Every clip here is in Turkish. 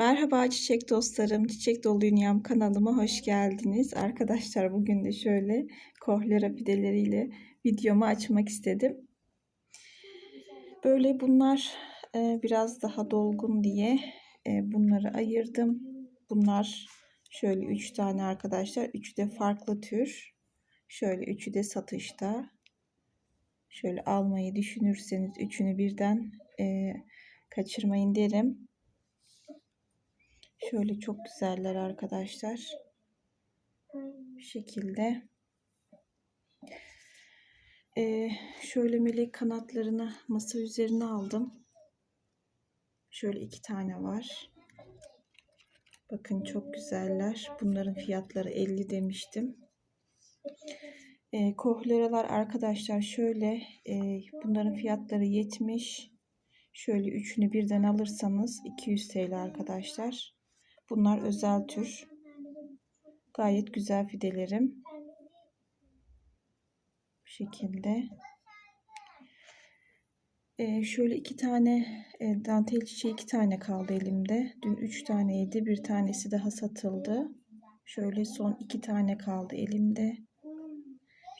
Merhaba çiçek dostlarım, Çiçek Dolu Dünyam kanalıma hoş geldiniz. Arkadaşlar bugün de şöyle kohlera pideleriyle videomu açmak istedim. Böyle bunlar e, biraz daha dolgun diye e, bunları ayırdım. Bunlar şöyle 3 tane arkadaşlar. Üçü de farklı tür. Şöyle üçü de satışta. Şöyle almayı düşünürseniz üçünü birden e, kaçırmayın derim. Şöyle çok güzeller arkadaşlar. Bu şekilde. Ee, şöyle melek kanatlarını masa üzerine aldım. Şöyle iki tane var. Bakın çok güzeller. Bunların fiyatları 50 demiştim. Ee, kohleralar arkadaşlar şöyle e, bunların fiyatları 70. Şöyle üçünü birden alırsanız 200 TL arkadaşlar. Bunlar özel tür. Gayet güzel fidelerim. Bu şekilde. Ee, şöyle iki tane e, dantel çiçeği iki tane kaldı elimde. Dün üç taneydi. Bir tanesi daha satıldı. Şöyle son iki tane kaldı elimde.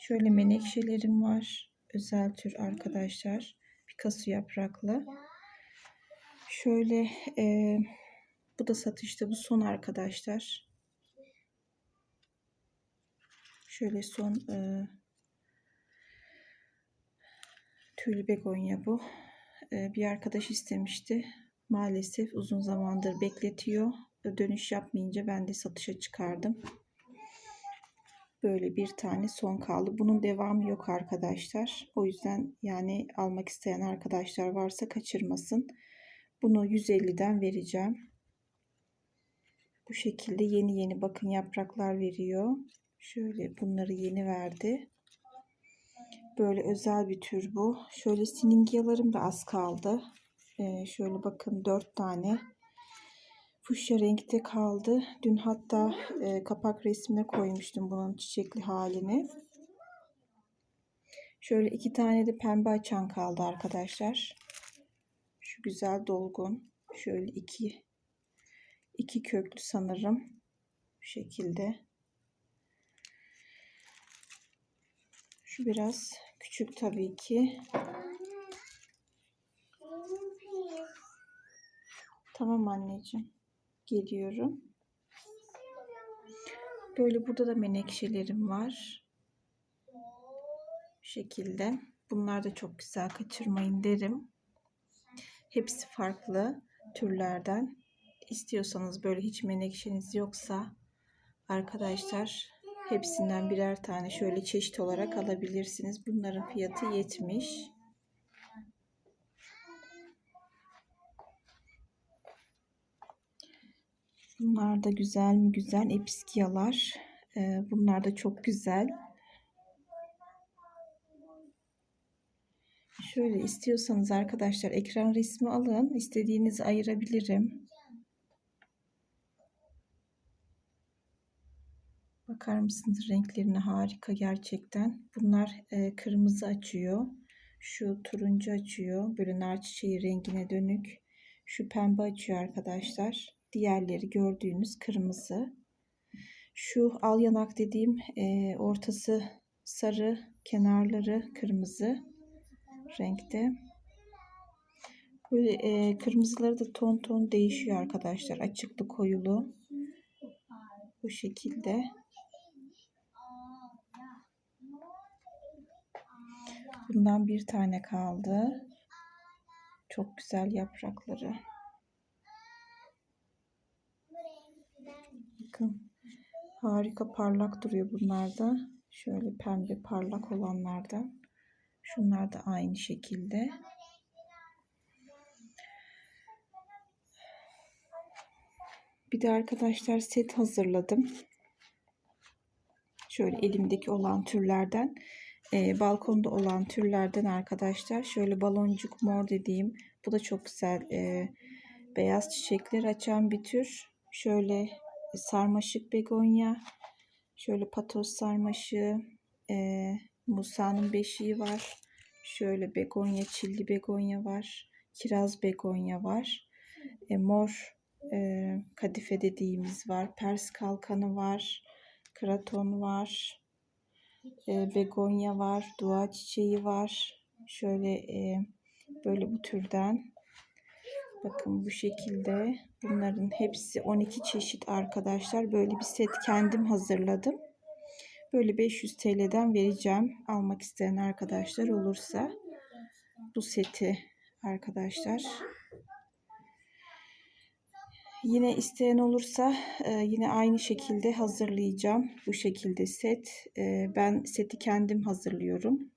Şöyle menekşelerim var. Özel tür arkadaşlar. Picasso yapraklı. Şöyle e, bu da satışta. Bu son arkadaşlar. Şöyle son e, tüylü begonya bu. E, bir arkadaş istemişti. Maalesef uzun zamandır bekletiyor. Dönüş yapmayınca ben de satışa çıkardım. Böyle bir tane son kaldı. Bunun devamı yok arkadaşlar. O yüzden yani almak isteyen arkadaşlar varsa kaçırmasın. Bunu 150'den vereceğim. Bu şekilde yeni yeni bakın yapraklar veriyor. Şöyle bunları yeni verdi. Böyle özel bir tür bu. Şöyle siningyalarım da az kaldı. Ee, şöyle bakın dört tane. Fuşya renkte kaldı. Dün hatta e, kapak resmine koymuştum bunun çiçekli halini. Şöyle iki tane de pembe açan kaldı arkadaşlar. Şu güzel dolgun. Şöyle iki iki köklü sanırım. Bu şekilde. Şu biraz küçük tabii ki. Tamam anneciğim. Geliyorum. Böyle burada da menekşelerim var. Bu şekilde. Bunlar da çok güzel kaçırmayın derim. Hepsi farklı türlerden istiyorsanız böyle hiç menekşeniz yoksa arkadaşlar hepsinden birer tane şöyle çeşit olarak alabilirsiniz. Bunların fiyatı 70. Bunlar da güzel mi güzel episkiyalar. Ee, bunlar da çok güzel. Şöyle istiyorsanız arkadaşlar ekran resmi alın. İstediğinizi ayırabilirim. Bakar mısınız renklerine harika gerçekten. Bunlar e, kırmızı açıyor. Şu turuncu açıyor. Böyle nar çiçeği rengine dönük. Şu pembe açıyor arkadaşlar. Diğerleri gördüğünüz kırmızı. Şu al yanak dediğim e, ortası sarı, kenarları kırmızı renkte. Böyle e, kırmızıları da ton ton değişiyor arkadaşlar. Açıklı koyulu. Bu şekilde. Bundan bir tane kaldı. Çok güzel yaprakları. Bakın. Harika parlak duruyor bunlar da. Şöyle pembe parlak olanlardan. Şunlar da aynı şekilde. Bir de arkadaşlar set hazırladım. Şöyle elimdeki olan türlerden e, balkonda olan türlerden arkadaşlar. Şöyle baloncuk mor dediğim. Bu da çok güzel. E, beyaz çiçekler açan bir tür. Şöyle sarmaşık begonya. Şöyle patos sarmaşığı. E, Musa'nın beşiği var. Şöyle begonya, çilli begonya var. Kiraz begonya var. E, mor e, kadife dediğimiz var. Pers kalkanı var. Kraton var. E, begonya var. Dua çiçeği var. Şöyle e, böyle bu türden. Bakın bu şekilde. Bunların hepsi 12 çeşit arkadaşlar. Böyle bir set kendim hazırladım. Böyle 500 TL'den vereceğim. Almak isteyen arkadaşlar olursa bu seti arkadaşlar. Yine isteyen olursa e, yine aynı şekilde hazırlayacağım. Bu şekilde set. E, ben seti kendim hazırlıyorum.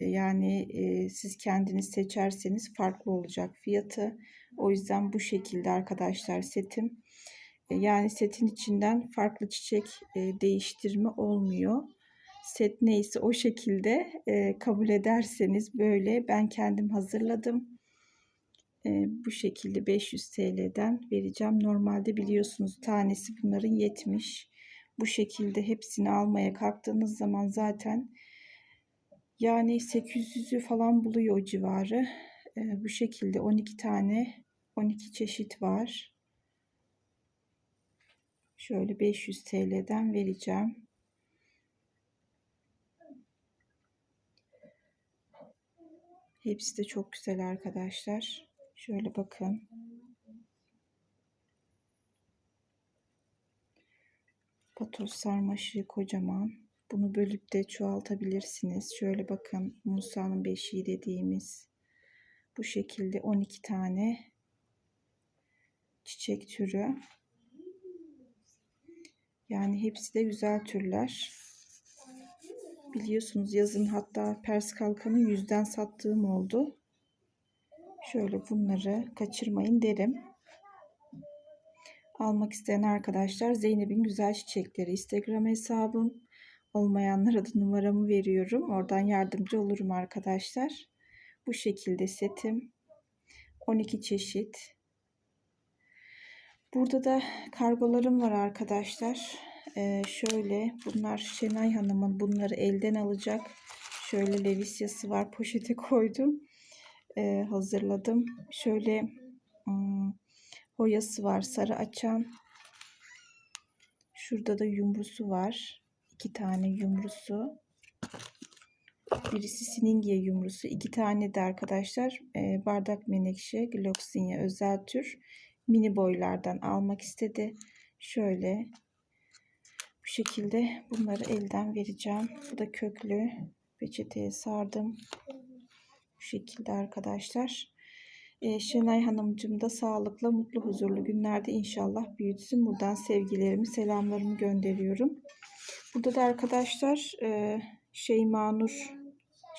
Yani e, siz kendiniz seçerseniz farklı olacak fiyatı. O yüzden bu şekilde arkadaşlar setim. Yani setin içinden farklı çiçek değiştirme olmuyor. Set neyse o şekilde kabul ederseniz böyle ben kendim hazırladım. Bu şekilde 500 TL'den vereceğim. Normalde biliyorsunuz tanesi bunların 70. Bu şekilde hepsini almaya kalktığınız zaman zaten yani 800'ü falan buluyor o civarı. Bu şekilde 12 tane 12 çeşit var. Şöyle 500 TL'den vereceğim. Hepsi de çok güzel arkadaşlar. Şöyle bakın. Patos sarmaşığı kocaman. Bunu bölüp de çoğaltabilirsiniz. Şöyle bakın Musa'nın beşiği dediğimiz bu şekilde 12 tane çiçek türü. Yani hepsi de güzel türler. Biliyorsunuz yazın hatta pers kalkanı yüzden sattığım oldu. Şöyle bunları kaçırmayın derim. Almak isteyen arkadaşlar Zeynep'in Güzel Çiçekleri Instagram hesabım. Olmayanlara da numaramı veriyorum. Oradan yardımcı olurum arkadaşlar. Bu şekilde setim. 12 çeşit. Burada da kargolarım var arkadaşlar. Ee, şöyle bunlar Şenay Hanım'ın bunları elden alacak. Şöyle levisyası var poşete koydum. Ee, hazırladım. Şöyle hmm, hoyası var sarı açan. Şurada da yumrusu var. iki tane yumrusu. Birisi Siningye yumrusu. iki tane de arkadaşlar e, bardak menekşe Gloxinia özel tür mini boylardan almak istedi. Şöyle bu şekilde bunları elden vereceğim. Bu da köklü peçeteye sardım. Bu şekilde arkadaşlar. Ee, Şenay Hanımcığım da sağlıklı, mutlu, huzurlu günlerde inşallah büyütsün. Buradan sevgilerimi, selamlarımı gönderiyorum. Burada da arkadaşlar e, Şeyma Nur,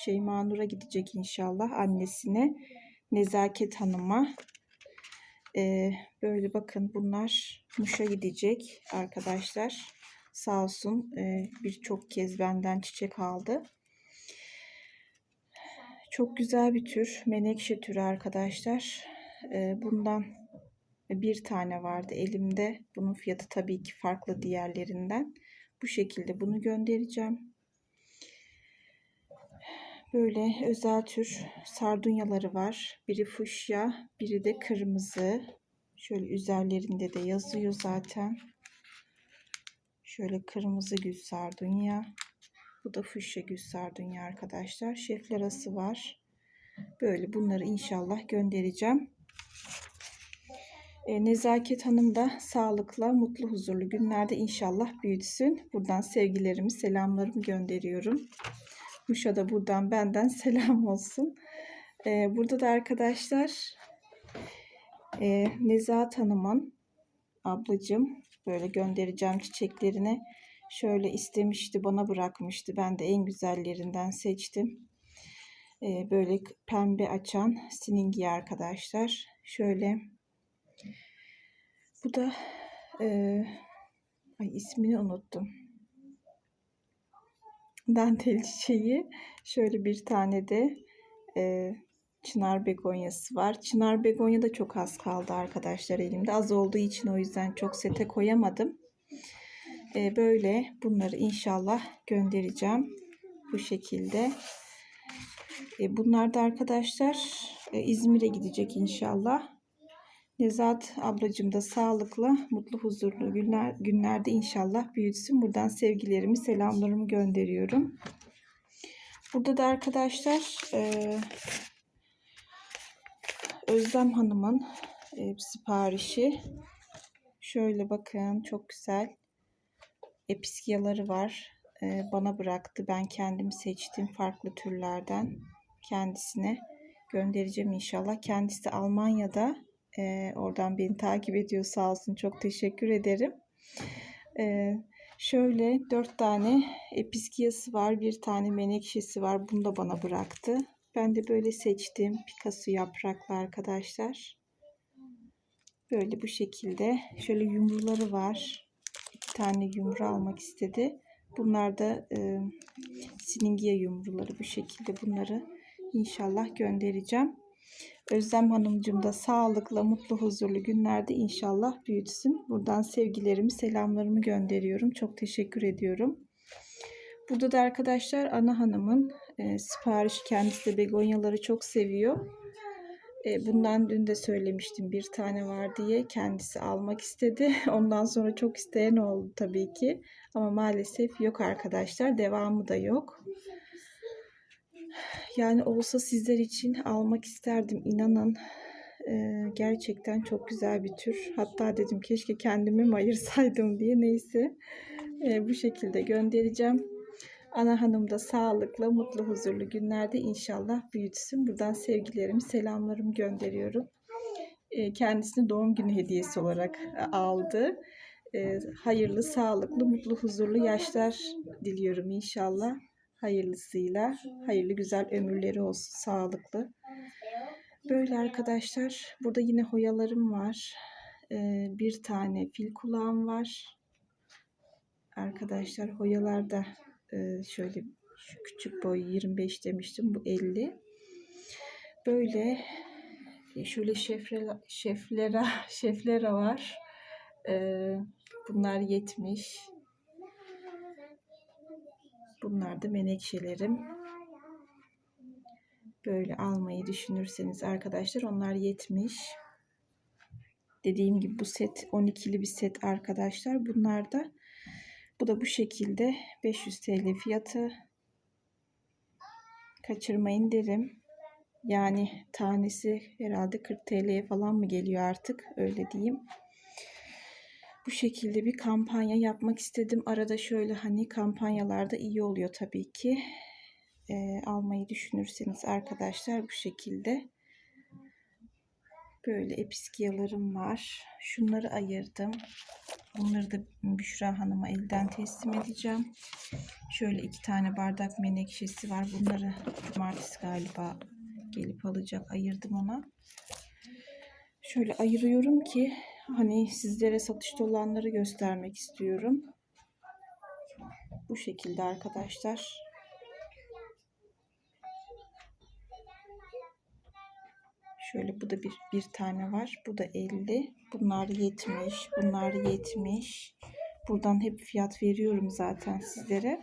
Şeyma Nur'a gidecek inşallah annesine. Nezaket Hanım'a. Ee, böyle bakın bunlar Muş'a gidecek arkadaşlar. Sağ olsun e, birçok kez benden çiçek aldı. Çok güzel bir tür. Menekşe türü arkadaşlar. E, bundan bir tane vardı elimde. Bunun fiyatı tabii ki farklı diğerlerinden. Bu şekilde bunu göndereceğim. Böyle özel tür sardunyaları var. Biri fuşya, biri de kırmızı. Şöyle üzerlerinde de yazıyor zaten. Şöyle kırmızı gül sardunya. Bu da fuşya gül sardunya arkadaşlar. Şefler arası var. Böyle bunları inşallah göndereceğim. E, Nezaket Hanım da sağlıkla, mutlu, huzurlu günlerde inşallah büyütsün. Buradan sevgilerimi, selamlarımı gönderiyorum. Muş'a da buradan benden selam olsun. Ee, burada da arkadaşlar e, Nezahat Hanım'ın ablacığım böyle göndereceğim çiçeklerini şöyle istemişti bana bırakmıştı. Ben de en güzellerinden seçtim. Ee, böyle pembe açan siningi arkadaşlar. Şöyle bu da e, ay ismini unuttum dantel çiçeği. Şöyle bir tane de e, çınar begonyası var. Çınar begonya da çok az kaldı arkadaşlar elimde. Az olduğu için o yüzden çok sete koyamadım. E, böyle bunları inşallah göndereceğim. Bu şekilde. E, bunlar da arkadaşlar e, İzmir'e gidecek inşallah. Nezahat ablacığım da sağlıklı, mutlu, huzurlu günler, günlerde inşallah büyütsün. Buradan sevgilerimi, selamlarımı gönderiyorum. Burada da arkadaşlar e, Özlem Hanım'ın e, siparişi. Şöyle bakın çok güzel episkiyaları var. E, bana bıraktı. Ben kendim seçtim farklı türlerden. Kendisine göndereceğim inşallah. Kendisi Almanya'da. E, oradan beni takip ediyor sağ olsun. Çok teşekkür ederim. E, şöyle dört tane episkiyası var. Bir tane menekşesi var. Bunu da bana bıraktı. Ben de böyle seçtim. Picasso yapraklı arkadaşlar. Böyle bu şekilde. Şöyle yumruları var. Tane yumru almak istedi. Bunlar da e, siningiye yumruları bu şekilde. Bunları inşallah göndereceğim. Özlem Hanımcığım da sağlıklı, mutlu, huzurlu günlerde inşallah büyütsün. Buradan sevgilerimi, selamlarımı gönderiyorum. Çok teşekkür ediyorum. Burada da arkadaşlar Ana Hanım'ın e, siparişi kendisi de begonyaları çok seviyor. E, bundan dün de söylemiştim bir tane var diye kendisi almak istedi. Ondan sonra çok isteyen oldu tabii ki. Ama maalesef yok arkadaşlar. Devamı da yok. Yani olsa sizler için almak isterdim inanın. Ee, gerçekten çok güzel bir tür. Hatta dedim keşke kendimi mi ayırsaydım diye. Neyse ee, bu şekilde göndereceğim. Ana hanım da sağlıklı, mutlu, huzurlu günlerde inşallah büyütsün. Buradan sevgilerimi, selamlarımı gönderiyorum. Ee, kendisini doğum günü hediyesi olarak e, aldı. Ee, hayırlı, sağlıklı, mutlu, huzurlu yaşlar diliyorum inşallah hayırlısıyla hayırlı güzel ömürleri olsun sağlıklı. Böyle arkadaşlar burada yine hoyalarım var. Ee, bir tane fil kulağım var. Arkadaşlar hoyalar da e, şöyle şu küçük boy 25 demiştim bu 50. Böyle e, şöyle şefrela, şeflera şeflera var. Ee, bunlar 70. Bunlar da menekşelerim. Böyle almayı düşünürseniz arkadaşlar onlar 70. Dediğim gibi bu set 12'li bir set arkadaşlar. Bunlar da bu da bu şekilde 500 TL fiyatı. Kaçırmayın derim. Yani tanesi herhalde 40 TL'ye falan mı geliyor artık öyle diyeyim bu şekilde bir kampanya yapmak istedim. Arada şöyle hani kampanyalarda iyi oluyor tabii ki. E, almayı düşünürseniz arkadaşlar bu şekilde. Böyle episkiyalarım var. Şunları ayırdım. Bunları da Büşra Hanım'a elden teslim edeceğim. Şöyle iki tane bardak menekşesi var. Bunları cumartesi galiba gelip alacak. Ayırdım ona. Şöyle ayırıyorum ki hani sizlere satışta olanları göstermek istiyorum. Bu şekilde arkadaşlar. Şöyle bu da bir, bir tane var. Bu da 50. Bunlar 70. Bunlar 70. Buradan hep fiyat veriyorum zaten sizlere.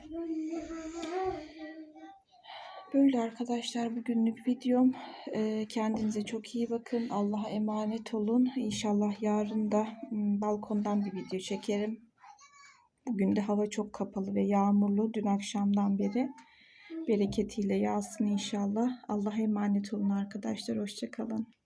Böyle arkadaşlar bugünlük videom. Ee, kendinize çok iyi bakın. Allah'a emanet olun. İnşallah yarın da balkondan bir video çekerim. Bugün de hava çok kapalı ve yağmurlu. Dün akşamdan beri bereketiyle yağsın inşallah. Allah'a emanet olun arkadaşlar. Hoşçakalın.